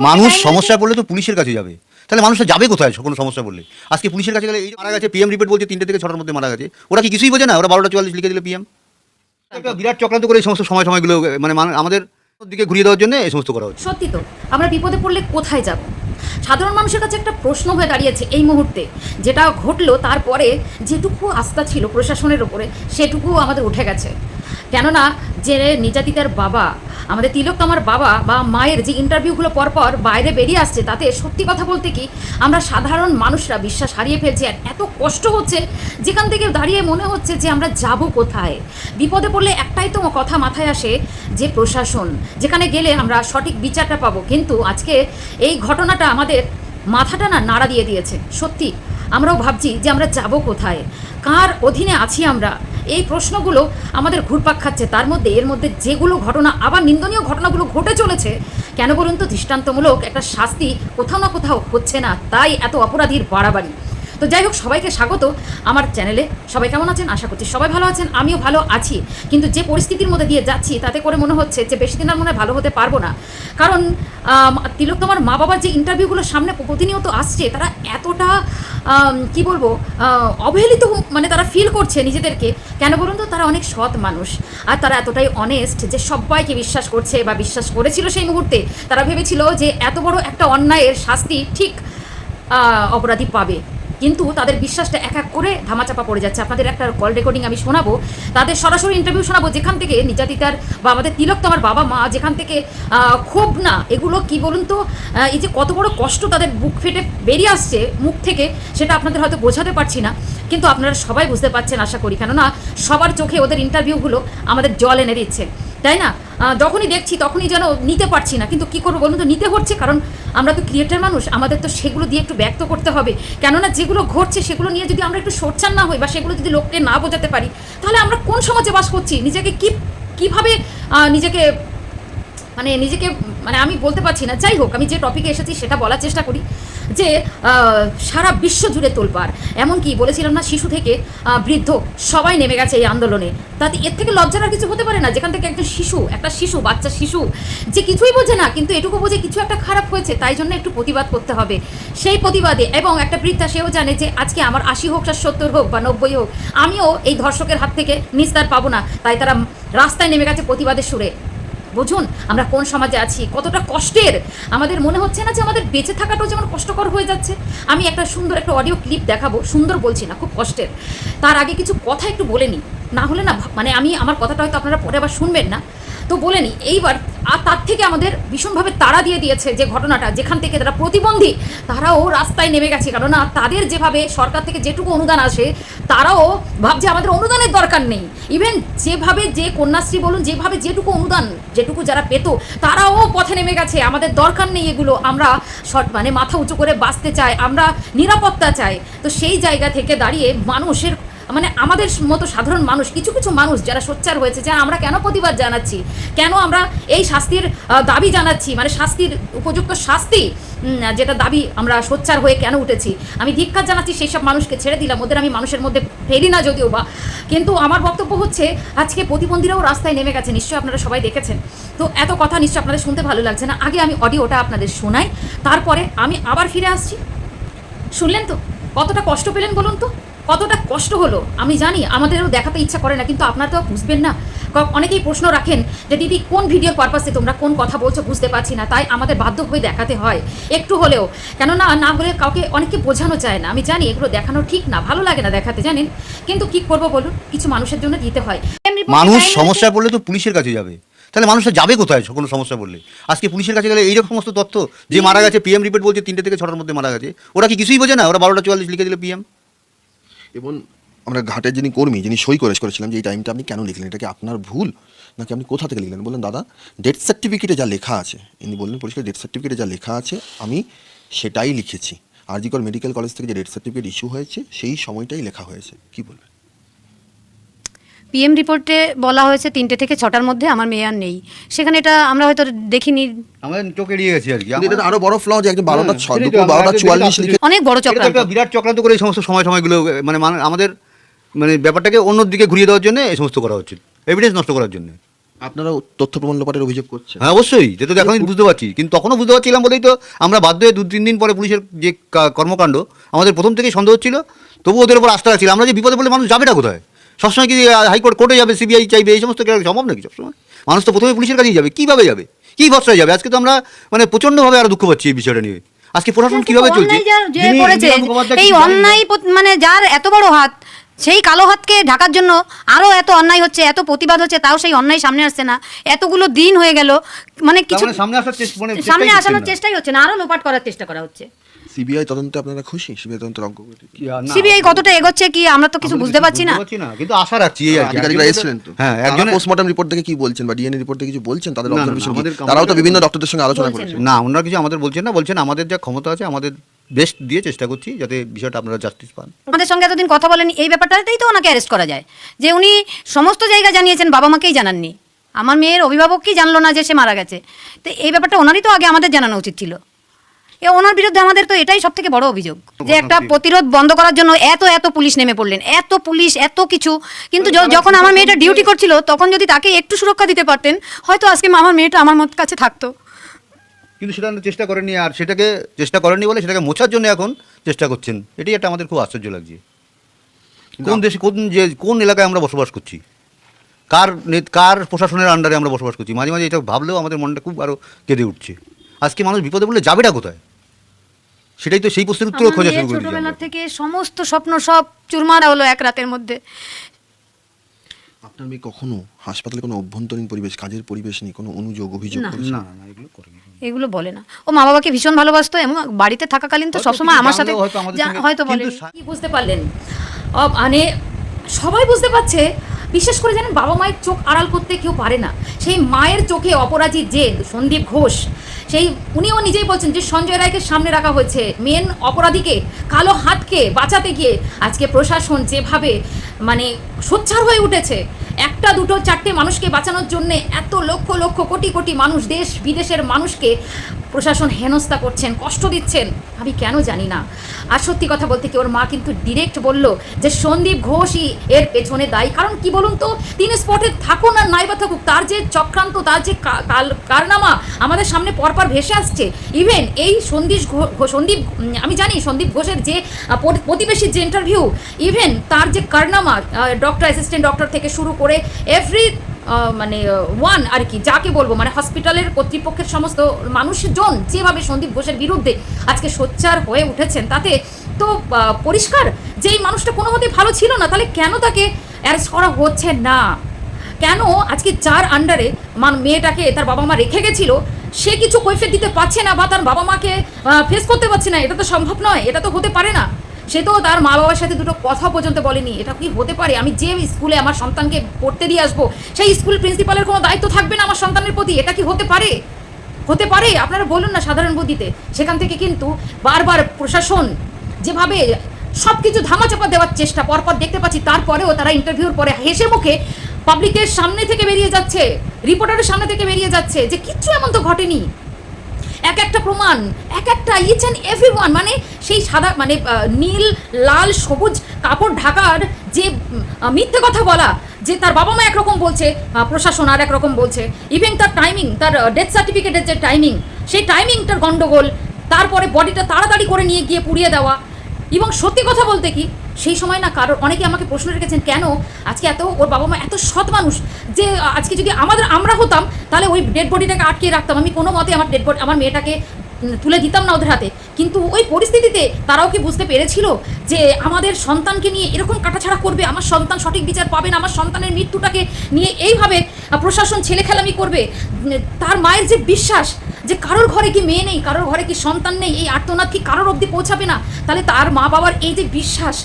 মানুষ সমস্যা পড়লে তো পুলিশের কাছে যাবে। তাহলে মানুষটা যাবে কোথায় কোনো সমস্যা বললে? আজকে পুলিশের কাছে গেলে এই মারা গেছে পিএম রিপোর্ট বলছে তিনটে থেকে ছটার মধ্যে মারা গেছে। ওরা কি কিছুই বোঝে না? ওরা বারোটা চুয়াল্লিশ লিখে দিল পিএম একটা বিরাট চক্রান্ত করে এই সমস্ত সময় সময়গুলো মানে মান- আমাদের দিকে ঘুরিয়ে দেওয়ার জন্য এই সমস্ত করা হচ্ছে। সত্যি তো আমরা বিপদে পড়লে কোথায় যাব? সাধারণ মানুষের কাছে একটা প্রশ্ন হয়ে দাঁড়িয়েছে এই মুহূর্তে যেটা ঘটলো তারপরে যেটুকু আস্থা ছিল প্রশাসনের ওপরে সেটুকু আমাদের উঠে গেছে। কেননা যে নির্যাতিতার বাবা, আমাদের তিলক আমার বাবা বা মায়ের যে ইন্টারভিউগুলো পরপর বাইরে বেরিয়ে আসছে, তাতে সত্যি কথা বলতে কি আমরা সাধারণ মানুষরা বিশ্বাস হারিয়ে ফেলছি আর এত কষ্ট হচ্ছে, যেখান থেকে দাঁড়িয়ে মনে হচ্ছে যে আমরা যাব কোথায়। বিপদে পড়লে একটাই তো কথা মাথায় আসে যে প্রশাসন, যেখানে গেলে আমরা সঠিক বিচারটা পাবো। কিন্তু আজকে এই ঘটনাটা আমাদের মাথাটা না নাড়া দিয়ে দিয়েছে। সত্যি, আমরাও ভাবছি যে আমরা যাব কোথায়? কার অধীনে আছি আমরা? এই প্রশ্নগুলো আমাদের ঘুরপাক খাচ্ছে। তার মধ্যে, এর মধ্যে যেগুলো ঘটনা, আবার নিন্দনীয় ঘটনাগুলো ঘটে চলেছে, কেন বলুন তো? দৃষ্টান্তমূলক একটা শাস্তি কোথাও না কোথাও হচ্ছে না, তাই এত অপরাধীর বাড়াবাড়ি। তো যাই হোক, সবাইকে স্বাগত আমার চ্যানেলে। সবাই কেমন আছেন? আশা করছি সবাই ভালো আছেন, আমিও ভালো আছি। কিন্তু যে পরিস্থিতির মধ্যে দিয়ে যাচ্ছি, তাতে করে মনে হচ্ছে যে বেশি দিন আর মনে ভালো হতে পারব না। কারণ তিলক তোমার মা বাবার যে ইন্টারভিউগুলো সামনে প্রতিনিয়ত আসছে, তারা এতটা কি বলব অবহেলিত মানে তারা ফিল করছে নিজেদেরকে। কেন বলুন তো, তারা অনেক সৎ মানুষ। আর তারা এতটাই অনেস্ট যে সবাইকে বিশ্বাস করছে বা বিশ্বাস করেছিল সেই মুহূর্তে। তারা ভেবেছিল যে এত বড় একটা অন্যায়ের শাস্তি ঠিক অপরাধী পাবে। কিন্তু তাদের বিশ্বাসটা এক এক করে ধামাচাপা পড়ে যাচ্ছে। আপনাদের একটা কল রেকর্ডিং আমি শোনাবো। তাদের সরাসরি ইন্টারভিউ শোনাবো যেখান থেকে নির্যাতিতার বা আমাদের তিলক তো আমার বাবা, মা যেখান থেকে ক্ষোভ না, এগুলো কি বলুন তো? এই যে কত বড় কষ্ট তাদের বুক ফেটে বেরিয়ে আসছে মুখ থেকে, সেটা আপনাদের হয়তো বোঝাতে পারছি না। কিন্তু আপনারা সবাই বুঝতে পারছেন আশা করি। কেননা সবার চোখে ওদের ইন্টারভিউগুলো আমাদের জল এনে দিচ্ছে। তাই না? যখনই দেখছি তখনই যেন নিতে পারছি না। কিন্তু কি করব বলুন তো? নিতে হচ্ছে, কারণ আমরা তো ক্রিয়েটার মানুষ, আমাদের তো সেগুলো দিয়ে একটু ব্যক্ত করতে হবে। কেননা যেগুলো ঘটছে সেগুলো নিয়ে যদি আমরা একটু সোচ্চার না হই বা সেগুলো যদি লোককে না বোঝাতে পারি, তাহলে আমরা কোন সমাজে বাস করছি? নিজেকে কী, কীভাবে নিজেকে মানে নিজেকে মানে আমি বলতে পারছি না। যাই হোক, আমি যে টপিকে এসেছি সেটা বলার চেষ্টা করি যে সারা বিশ্ব জুড়ে তোলপার এমনকি বলেছিলাম না, শিশু থেকে বৃদ্ধ সবাই নেমে গেছে এই আন্দোলনে। তাতে এর থেকে লজ্জার আর কিছু হতে পারে না? যেখান থেকে একজন শিশু, একটা শিশু, বাচ্চা শিশু, যে কিছুই বোঝে না, কিন্তু এটুকু বোঝে কিছু একটা খারাপ হয়েছে, তাই জন্য একটু প্রতিবাদ করতে হবে। সেই প্রতিবাদে এবং একটা বৃদ্ধা, সেও জানে যে, আজকে আমার আশি হোক আর সত্তর হোক বা নব্বই হোক, আমিও এই ধর্ষকের হাত থেকে নিস্তার পাবো না। তাই তারা রাস্তায় নেমে গেছে প্রতিবাদের সুরে। বুঝুন, আমরা কোন সমাজে আছি? কতটা কষ্টের? আমাদের মনে হচ্ছে না যে আমাদের বেঁচে থাকাটাও যেমন কষ্টকর হয়ে যাচ্ছে। আমি একটা সুন্দর একটা অডিও ক্লিপ দেখাবো, সুন্দর বলছি না, খুব কষ্টের। তার আগে কিছু কথা একটু বলে নিই। না হলে না মানে আমি, আমার কথাটা হয়তো আপনারা পরে আবার শুনবেন না। তো বলে নিই এইবার, আর তার থেকে আমাদের ভীষণভাবে তাড়া দিয়ে দিয়েছে যে ঘটনাটা, যেখান থেকে তারা প্রতিবন্ধী, তারাও রাস্তায় নেমে গেছে। কেননা তাদের যেভাবে সরকার থেকে যেটুকু অনুদান আসে, তারাও ভাবছে আমাদের অনুদানের দরকার নেই। ইভেন যেভাবে যে কন্যাশ্রী বলুন, যেভাবে যেটুকু অনুদান, যেটুকু যারা পেত, তারাও পথে নেমে গেছে। আমাদের দরকার নেই এগুলো। আমরা শর্ট মানে মাথা উঁচু করে বাঁচতে চাই, আমরা নিরাপত্তা চাই। তো সেই জায়গা থেকে দাঁড়িয়ে মানুষের মানে আমাদের মতো সাধারণ মানুষ, কিছু কিছু মানুষ যারা সোচ্চার হয়েছে যে আমরা কেন প্রতিবাদ জানাচ্ছি, কেন আমরা এই শাস্তির দাবি জানাচ্ছি মানে শাস্তির উপযুক্ত শাস্তি যেটা দাবি আমরা সোচ্চার হয়ে কেন উঠেছি, আমি ধিক্ষার জানাচ্ছি সেই সব মানুষকে ছেড়ে দিলাম, ওদের আমি মানুষের মধ্যে ফেলি না যদিও বা। কিন্তু আমার বক্তব্য হচ্ছে, আজকে প্রতিবন্ধীরাও রাস্তায় নেমে গেছে, নিশ্চয়ই আপনারা সবাই দেখেছেন। তো এত কথা নিশ্চয়ই আপনাদের শুনতে ভালো লাগছে না। আগে আমি অডিওটা আপনাদের শোনাই, তারপরে আমি আবার ফিরে আসছি। শুনলেন তো? কতটা কষ্ট পেলেন বলুন তো? কতটা কষ্ট হলো আমি জানি আমাদেরও দেখাতে ইচ্ছা করে না কিন্তু আপনারা তো বুঝবেন না। অনেকেই প্রশ্ন রাখেন যে দিদি কোন ভিডিওর পারপাসে তোমরা কোন কথা বলছো বুঝতে পারছি না তাই আমাদের বাধ্য হয়ে দেখাতে হয়। একটু হলেও কেননা না হলে কাউকে অনেকে বোঝানো যায় না আমি জানি এগুলো দেখানো ঠিক না ভালো লাগে না দেখাতে জানেন? কিন্তু কি করব বলুন কিছু মানুষের জন্য দিতে হয়। মানুষ সমস্যা পড়লে তো পুলিশের কাছে যাবে। তাহলে মানুষটা যাবে কোথায় কোনো সমস্যা বললে আজকে পুলিশের কাছে গেলে এইরকম সমস্ত তথ্য যে মারা গেছে পিএম রিপোর্ট বলছে তিনটে থেকে ছটার মধ্যে মারা গেছে ওরা কি কিছুই বোঝে না? ওরা বারোটা চুয়াল্লিশ লিখে দিলে পিএম এবং আমরা ঘাটের যিনি কর্মী, যিনি সই করে করেছিলাম যে এই টাইমটা আপনি কেন লিখলেন? এটা কি আপনার ভুল? নাকি আপনি কোথা থেকে লিখলেন? বললেন দাদা। ডেথ সার্টিফিকেটে যা লেখা আছে, ইনি বললেন পরিষ্কার ডেথ সার্টিফিকেটে যা লেখা আছে, আমি সেটাই লিখেছি। আরজিকর মেডিকেল কলেজ থেকে যে ডেথ সার্টিফিকেট ইস্যু হয়েছে, সেই সময়টাই লেখা হয়েছে। কি বলবেন? পিএম রিপোর্টে বলা হয়েছে তিনটে থেকে ছটার মধ্যে আমার মেয়ে আর নেই। সেখানে এটা আমরা হয়তো দেখিনি। আমাদের চোখে এড়িয়ে গেছে আর কি। এটা আরও বড় ফ্ল যে একদম বারোটা ছ সেটাই তো, দুপুর বারোটা চুয়াল্লিশ লিখে অনেক বড় এটা চক্রান্ত। একটা বিরাট চক্রান্ত করে এই সমস্ত সময় সময়গুলো মানে মান- আমাদের মানে ব্যাপারটাকে অন্য দিকে ঘুরিয়ে দেওয়ার জন্য এই সমস্ত করা হচ্ছে। এভিডেন্স নষ্ট করার জন্য। আপনারাও তথ্য প্রমাণ লোপাটের অভিযোগ করছেন। হ্যাঁ অবশ্যই। যেটা তো এখন বুঝতে পারছি। কিন্তু তখনও বুঝতে পারছিলাম বলেই তো আমরা বাধ্য হয়ে দু তিন দিন পরে পুলিশের যে কর্মকাণ্ড আমাদের প্রথম থেকেই সন্দেহ ছিল তবু ওদের উপর আস্থা ছিল আমরা যে বিপদে বলে মানুষ যাবেটা কোথায়? সবসময় কি হাইকোর্ট কোর্টে যাবে সিবিআই চাইবে এই সমস্ত সম্ভব নাকি সবসময়? মানুষ তো প্রথমে পুলিশের কাছেই যাবে কীভাবে যাবে? কী ভরসায় যাবে? আজকে তো আমরা মানে প্রচণ্ডভাবে আরও দুঃখ পাচ্ছি এই বিষয়টা নিয়ে। আজকে প্রশাসন কীভাবে চলছে? এই। অন্যায় মানে যার এত বড় হাত সেই কালো হাতকে ঢাকার জন্য আরও এত অন্যায় হচ্ছে এত প্রতিবাদ হচ্ছে তাও সেই অন্যায় সামনে আসছে না। এতগুলো দিন হয়ে গেল মানে কিছু মানে সামনে আসার চেষ্টা মানে আসানোর চেষ্টাই হচ্ছে না আরও লোপাট করার চেষ্টা করা হচ্ছে। সিবিআই তদন্তে আপনারা খুশি? সিবিআই তদন্তের অঙ্ক কি? আর না, সিবিআই কতটা এগোচ্ছে কি আমরা তো কিছু বুঝতে পারছি না? বুঝতে কিন্তু আশা রাখছি এই আর কি। আধিকারিকরা এসেছিলেন তো। হ্যাঁ একজন পোস্টমর্টম রিপোর্ট থেকে কি বলছেন বা ডিএনএ রিপোর্ট থেকে কিছু বলছেন? তাদের না, না, না, অবজারভেশন আমাদের- তারাও তো বিভিন্ন ডক্টরদের সঙ্গে আলোচনা করেছেন না ওনারা কিছু আমাদের বলছেন না বলছেন আমাদের যা ক্ষমতা আছে আমাদের বেস্ট দিয়ে চেষ্টা করছি যাতে বিষয়টা আপনারা জাস্টিস পান। আমাদের সঙ্গে এতদিন কথা বলেনি এই ব্যাপারটাতেই তো ওনাকে অ্যারেস্ট করা যায়। যে উনি সমস্ত জায়গা জানিয়েছেন বাবা মাকেই জানাননি। আমার মেয়ের অভিভাবককেই জানলো না যে সে মারা গেছে। তো এই ব্যাপারটা ওনারই তো আগে আমাদের জানানো উচিত ছিল। এ ওনার বিরুদ্ধে আমাদের তো এটাই সব থেকে বড় অভিযোগ। যে একটা প্রতিরোধ বন্ধ করার জন্য এত এত পুলিশ নেমে পড়লেন এত পুলিশ এত কিছু। কিন্তু যখন আমার মেয়েটা ডিউটি করছিল তখন যদি তাকে একটু সুরক্ষা দিতে পারতেন হয়তো আজকে আমার মেয়েটা আমার মত কাছে থাকতো। কিন্তু সেটা চেষ্টা করেনি আর সেটাকে চেষ্টা করেনি বলে সেটাকে মোছার জন্য এখন চেষ্টা করছেন। এটাই একটা আমাদের খুব আশ্চর্য লাগছে। কোন দেশে কোন যে কোন এলাকায় আমরা বসবাস করছি? কার কার প্রশাসনের আন্ডারে আমরা বসবাস করছি? মাঝে মাঝে এটা ভাবলেও আমাদের মনটা খুব আরও কেঁদে উঠছে। আজকে মানুষ বিপদে বললে যাবেটা কোথায়? সেটাই তো সেই প্রশ্নের উত্তর খোঁজা শুরু করে ছোটবেলা থেকে সমস্ত স্বপ্ন সব চুরমারা হলো এক রাতের মধ্যে। আপনার মেয়ে কখনো হাসপাতালে কোনো অভ্যন্তরীণ পরিবেশ কাজের পরিবেশ নেই কোনো অনুযোগ অভিযোগ না। না এগুলো করেনি। এগুলো বলে না। ও মা বাবাকে ভীষণ ভালোবাসতো এবং বাড়িতে থাকাকালীন তো সবসময় আমার সাথে হয়তো বলে কিন্তু কি বুঝতে পারলেন? মানে সবাই বুঝতে পারছে। বিশেষ করে জানেন বাবা মায়ের চোখ আড়াল করতে কেউ পারে না। সেই মায়ের চোখে অপরাজিত যে সন্দীপ ঘোষ। সেই উনিও নিজেই বলছেন যে সঞ্জয় রায়কে সামনে রাখা হয়েছে। মেন অপরাধীকে কালো হাতকে বাঁচাতে গিয়ে আজকে প্রশাসন যেভাবে মানে সোচ্ছার হয়ে উঠেছে, একটা, দুটো, চারটে মানুষকে বাঁচানোর জন্যে এত লক্ষ লক্ষ, কোটি কোটি মানুষ দেশ বিদেশের মানুষকে প্রশাসন হেনস্থা করছেন, কষ্ট দিচ্ছেন, আমি কেন জানি না। আর সত্যি কথা বলতে কি, ওর মা কিন্তু ডিরেক্ট বলল যে, সন্দীপ ঘোষই এর পেছনে দায়ী। কারণ কি বলুন তো, তিনি স্পটে থাকুন আর নাইবা থাকুক, তার যে চক্রান্ত, তার যে কাল- কারনামা আমাদের সামনে পরপর ভেসে আসছে। ইভেন এই সন্দীপ সন্দীপ আমি জানি সন্দীপ ঘোষের যে প্রতিবেশীর যে ইন্টারভিউ ইভেন তার যে কারনামা ডক্টর অ্যাসিস্ট্যান্ট ডক্টর থেকে শুরু করে এভরি মানে ওয়ান আর কি, যাকে বলব মানে হসপিটালের কর্তৃপক্ষের সমস্ত মানুষজন যেভাবে সন্দীপ ঘোষের বিরুদ্ধে আজকে সোচ্চার হয়ে উঠেছেন তাতে তো পরিষ্কার যে এই মানুষটা কোনো মতেই ভালো ছিল না, তাহলে কেন তাকে অ্যারেস্ট করা হচ্ছে না? কেন আজকে যার আন্ডারে মান, মেয়েটাকে তার বাবা মা রেখে গেছিল, সে কিছু কৈফিয়ত দিতে পারছে না বা তার বাবা মাকে ফেস করতে পারছে না? এটা তো সম্ভব নয়, এটা তো হতে পারে না। সে তো তার মা বাবার সাথে দুটো কথা পর্যন্ত বলেনি। এটা কি হতে পারে? আমি যে স্কুলে আমার সন্তানকে পড়তে দিয়ে আসব, সেই স্কুল প্রিন্সিপালের কোনো দায়িত্ব থাকবে না আমার সন্তানের প্রতি? এটা কি হতে পারে? হতে পারে? আপনারা বলুন না সাধারণ বুদ্ধিতে। সেখান থেকে কিন্তু বারবার প্রশাসন যেভাবে সব কিছু ধামাচাপা দেওয়ার চেষ্টা, পরপর দেখতে পাচ্ছি, তারপরেও তারা ইন্টারভিউর পরে হেসে মুখে পাবলিকের সামনে থেকে বেরিয়ে যাচ্ছে রিপোর্টারের সামনে থেকে বেরিয়ে যাচ্ছে যে কিচ্ছু এমন তো ঘটেনি। এক একটা প্রমাণ, এক একটা ইচ অ্যান্ড এভরি ওয়ান মানে সেই সাদা মানে নীল, লাল, সবুজ কাপড় ঢাকার যে মিথ্যে কথা বলা, যে তার বাবা মা একরকম বলছে প্রশাসন আর একরকম বলছে ইভেন তার টাইমিং তার ডেথ সার্টিফিকেটের যে টাইমিং সেই টাইমিংটার গণ্ডগোল তারপরে বডিটা তাড়াতাড়ি করে নিয়ে গিয়ে পুড়িয়ে দেওয়া, এবং সত্যি কথা বলতে কি সেই সময় না কারোর অনেকে আমাকে প্রশ্ন রেখেছেন, কেন আজকে এত, ওর বাবা মা এত সৎ মানুষ যে আজকে যদি আমাদের, আমরা হতাম, তাহলে ওই ডেড বডিটাকে আটকে রাখতাম। আমি কোনো মতে আমার ডেড বডি আমার মেয়েটাকে তুলে দিতাম না ওদের হাতে। কিন্তু ওই পরিস্থিতিতে তারাও কি বুঝতে পেরেছিল যে, আমাদের সন্তানকে নিয়ে এরকম কাটাছাড়া করবে? আমার সন্তান সঠিক বিচার পাবে না? আমার সন্তানের মৃত্যুটাকে নিয়ে এইভাবে প্রশাসন ছেলে খেলামি করবে তার মায়ের যে বিশ্বাস যে, কারোর ঘরে কি মেয়ে নেই, কারোর ঘরে কি সন্তান নেই, এই আর্তনাদ কি কারোর অবধি পৌঁছাবে না? তাহলে তার মা বাবার এই যে বিশ্বাস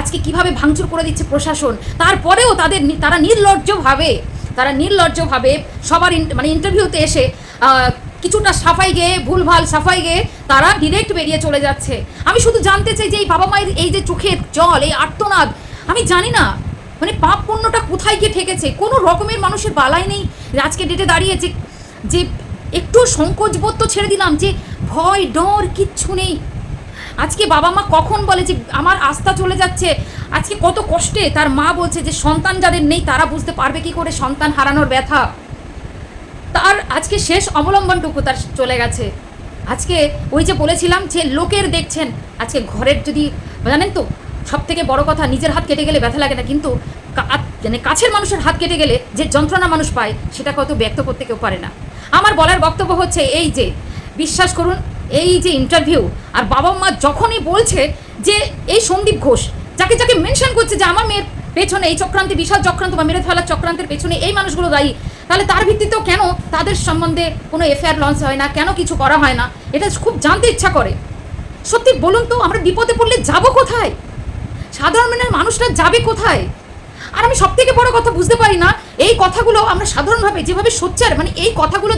আজকে কীভাবে ভাঙচুর করে দিচ্ছে প্রশাসন? তারপরেও তাদের তারা নির্লজ্জভাবে তারা নির্লজ্জভাবে সবার মানে ইন্টারভিউতে এসে কিছুটা সাফাই গেয়ে, ভুলভাল সাফাই গেয়ে তারা ডিরেক্ট বেরিয়ে চলে যাচ্ছে। আমি শুধু জানতে চাই যে এই বাবা মায়ের এই যে চোখের জল, এই আর্তনাদ, আমি জানি না মানে পাপ পণ্যটা কোথায় গিয়ে ঠেকেছে? কোনো রকমের মানুষের বালাই নেই। আজকে ডেটে দাঁড়িয়ে যে একটু সংকোচ বোধ তো ছেড়ে দিলাম যে ভয়, ডর কিচ্ছু নেই। আজকে বাবা মা কখন বলে যে আমার আস্থা চলে যাচ্ছে? আজকে কত কষ্টে তার মা বলছে যে সন্তান যাদের নেই তারা বুঝতে পারবে কি করে সন্তান হারানোর ব্যথা। তার আজকে শেষ অবলম্বনটুকু তার চলে গেছে। আজকে ওই যে বলেছিলাম যে লোকের দেখছেন, আজকে ঘরের যদি জানেন তো সব থেকে বড় কথা নিজের হাত কেটে গেলে ব্যথা লাগে না, কিন্তু মানে কাছের মানুষের হাত কেটে গেলে যে যন্ত্রণা মানুষ পায়, সেটা কত ব্যক্ত করতে কেউ পারে না। আমার বলার বক্তব্য হচ্ছে এই যে, বিশ্বাস করুন এই যে ইন্টারভিউ আর বাবা মা যখনই বলছে যে এই সন্দীপ ঘোষ, যাকে যাকে মেনশন করছে যে আমার মেয়ের পেছনে এই চক্রান্তে, বিশাল চক্রান্ত বা মেরে ফেলার চক্রান্তের পেছনে এই মানুষগুলো দায়ী, তাহলে তার ভিত্তিতেও কেন তাদের সম্বন্ধে কোনো এফআইআর লঞ্চ হয় না, কেন কিছু করা হয় না? এটা খুব জানতে ইচ্ছা করে। সত্যি বলুন তো, আমরা বিপদে পড়লে যাব কোথায়? সাধারণ মানের মানুষরা যাবে কোথায়? আর আমি সব থেকে বড় কথা বুঝতে পারি না, এই কথাগুলো আমরা সাধারণভাবে যেভাবে সোচ্চার মানে এই কথাগুলো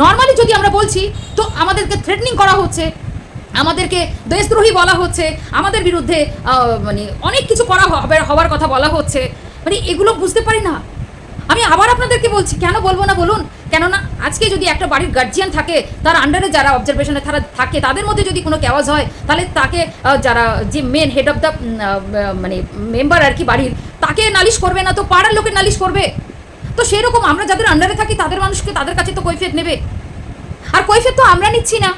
নর্মালি যদি আমরা বলছি, তো আমাদেরকে থ্রেটনিং করা হচ্ছে, আমাদেরকে দেশদ্রোহী বলা হচ্ছে, আমাদের বিরুদ্ধে মানে অনেক কিছু করা হবে হওয়ার কথা বলা হচ্ছে মানে এগুলো বুঝতে পারি না। আমি আবার আপনাদেরকে বলছি, কেন বলব না বলুন? কেননা আজকে যদি একটা বাড়ির গার্জিয়ান থাকে, তার আন্ডারে যারা অবজারভেশনে তারা থাকে, তাদের মধ্যে যদি কোনো ক্যাওয়াজ হয়, তাহলে তাকে যারা যে মেন হেড অফ দ্য মানে মেম্বার আর কি বাড়ির, তাকে নালিশ করবে না, তো পাড়ার লোকের নালিশ করবে। তো সেরকম আমরা যাদের আন্ডারে থাকি, তাদের মানুষকে তাদের কাছে তো কৈফিয়ত নেবে। আর কৈফিয়ত তো আমরা নিচ্ছি না।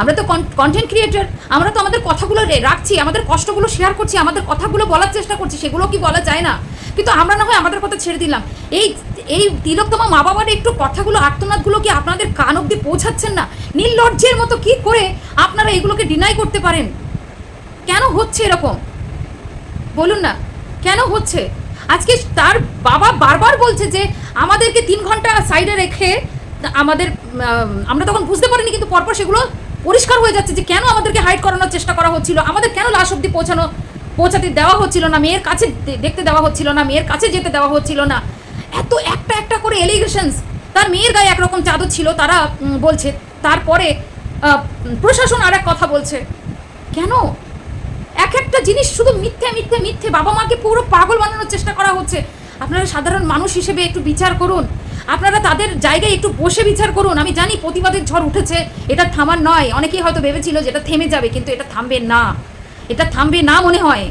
আমরা তো কন্টেন্ট ক্রিয়েটর আমরা তো আমাদের কথাগুলো রাখছি, আমাদের কষ্টগুলো শেয়ার করছি, আমাদের কথাগুলো বলার চেষ্টা করছি, সেগুলো কি বলা যায় না? কিন্তু আমরা না হয় আমাদের কথা ছেড়ে দিলাম। এই এই তিলকতমা মা বাবার একটু কথাগুলো, আর্তনাদগুলো কি আপনাদের কান অব্দি পৌঁছাচ্ছেন না? নির্লজ্জের মতো কি করে আপনারা এগুলোকে ডিনাই করতে পারেন? কেন হচ্ছে এরকম? বলুন না। কেন হচ্ছে? আজকে তার বাবা বারবার বলছে যে আমাদেরকে তিন ঘণ্টা সাইডে রেখে আমাদের আমরা তখন বুঝতে পারিনি, কিন্তু পরপর সেগুলো পরিষ্কার হয়ে যাচ্ছে যে কেন আমাদেরকে হাইড করানোর চেষ্টা করা হচ্ছিল, আমাদের কেন লাশ অব্দি পৌঁছানো, পৌঁছাতে দেওয়া হচ্ছিল না, মেয়ের কাছে দেখতে দেওয়া হচ্ছিল না, মেয়ের কাছে যেতে দেওয়া হচ্ছিল না। এত একটা একটা করে এলিগেশনস তার মেয়ের গায়ে একরকম চাদর ছিল, তারা বলছে। তারপরে প্রশাসন আর এক কথা বলছে। কেন? এক একটা জিনিস শুধু মিথ্যে মিথ্যে মিথ্যে। বাবা মাকে পুরো পাগল বানানোর চেষ্টা করা হচ্ছে। আপনারা সাধারণ মানুষ হিসেবে একটু বিচার করুন। আপনারা তাদের জায়গায় একটু বসে বিচার করুন। আমি জানি প্রতিবাদের ঝড় উঠেছে, এটা থামার নয়। অনেকেই হয়তো ভেবেছিল যে এটা থেমে যাবে, কিন্তু এটা থামবে না। এটা থামবে না মনে হয়।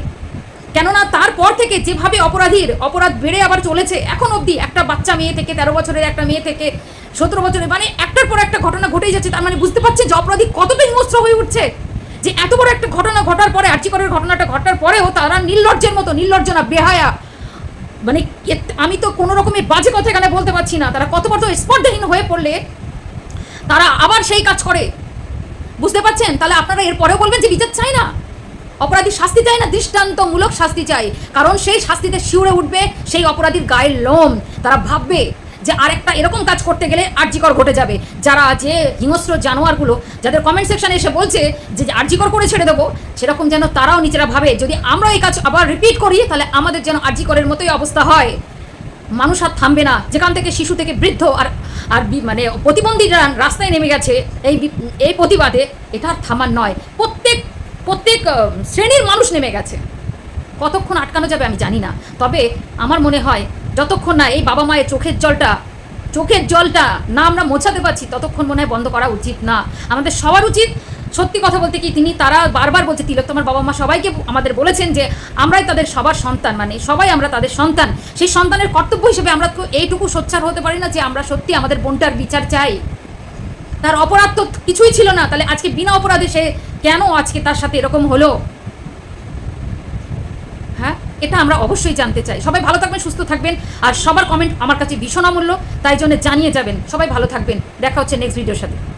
কেননা তারপর থেকে যেভাবে অপরাধীর অপরাধ বেড়ে আবার চলেছে, এখন অবধি একটা বাচ্চা মেয়ে থেকে, তেরো বছরের একটা মেয়ে থেকে, সতেরো বছরের মানে একটার পর একটা ঘটনা ঘটেই যাচ্ছে। তার মানে বুঝতে পারছে যে অপরাধী কতটা হিংস্র হয়ে উঠছে? যে এত বড় একটা ঘটনা ঘটার পরে আর্চিকরের ঘটনাটা ঘটার পরেও তারা নির্লজ্জের মতো নির্লজ্জ না বেহায়া। মানে আমি তো কোনো রকমের বাজে কথা এখানে বলতে পারছি না। তারা কত বড় স্পর্ধাহীন হয়ে পড়লে তারা আবার সেই কাজ করে। বুঝতে পারছেন? তাহলে আপনারা এরপরেও বলবেন যে বিচার চাই না? অপরাধী শাস্তি চাই না? দৃষ্টান্তমূলক শাস্তি চাই কারণ সেই শাস্তিতে শিউরে উঠবে সেই অপরাধীর গায়ের লোম। তারা ভাববে যে আরেকটা এরকম কাজ করতে গেলে আর্জিকর ঘটে যাবে। যারা যে হিংস্র জানোয়ারগুলো, যাদের কমেন্ট সেকশনে এসে বলছে যে আর্জিকর করে ছেড়ে দেবো, সেরকম যেন তারাও নিজেরা ভাবে, যদি আমরা এই কাজ আবার রিপিট করি, তাহলে আমাদের যেন আর্জিকরের মতোই অবস্থা হয়। মানুষ আর থামবে না। যেখান থেকে শিশু থেকে বৃদ্ধ আর আর মানে প্রতিবন্ধীরা রাস্তায় নেমে গেছে, এই এই প্রতিবাদে এটা আর থামার নয়। প্রত্যেক প্রত্যেক শ্রেণির মানুষ নেমে গেছে। কতক্ষণ আটকানো যাবে আমি জানি না। তবে আমার মনে হয় যতক্ষণ না এই বাবা মায়ের চোখের জলটা চোখের জলটা না আমরা মোছাতে পারছি, ততক্ষণ মনে হয় বন্ধ করা উচিত না। আমাদের সবার উচিত, সত্যি কথা বলতে কি তিনি তারা বারবার বলছে, তিলক তোমার বাবা মা সবাইকে আমাদের বলেছেন যে আমরাই তাদের সবার সন্তান মানে সবাই আমরা তাদের সন্তান। সেই সন্তানের কর্তব্য হিসেবে আমরা এইটুকু সোচ্চার হতে পারি না যে আমরা সত্যি আমাদের বোনটার বিচার চাই। তার অপরাধ তো কিছুই ছিল না, তাহলে আজকে বিনা অপরাধে সে কেন আজকে তার সাথে এরকম হলো? এটা আমরা অবশ্যই জানতে চাই। সবাই ভালো থাকবেন, সুস্থ থাকবেন। আর সবার কমেন্ট আমার কাছে ভীষণ অমূল্য। তাই জন্য জানিয়ে যাবেন, সবাই ভালো থাকবেন। দেখা হচ্ছে নেক্সট ভিডিওর সাথে।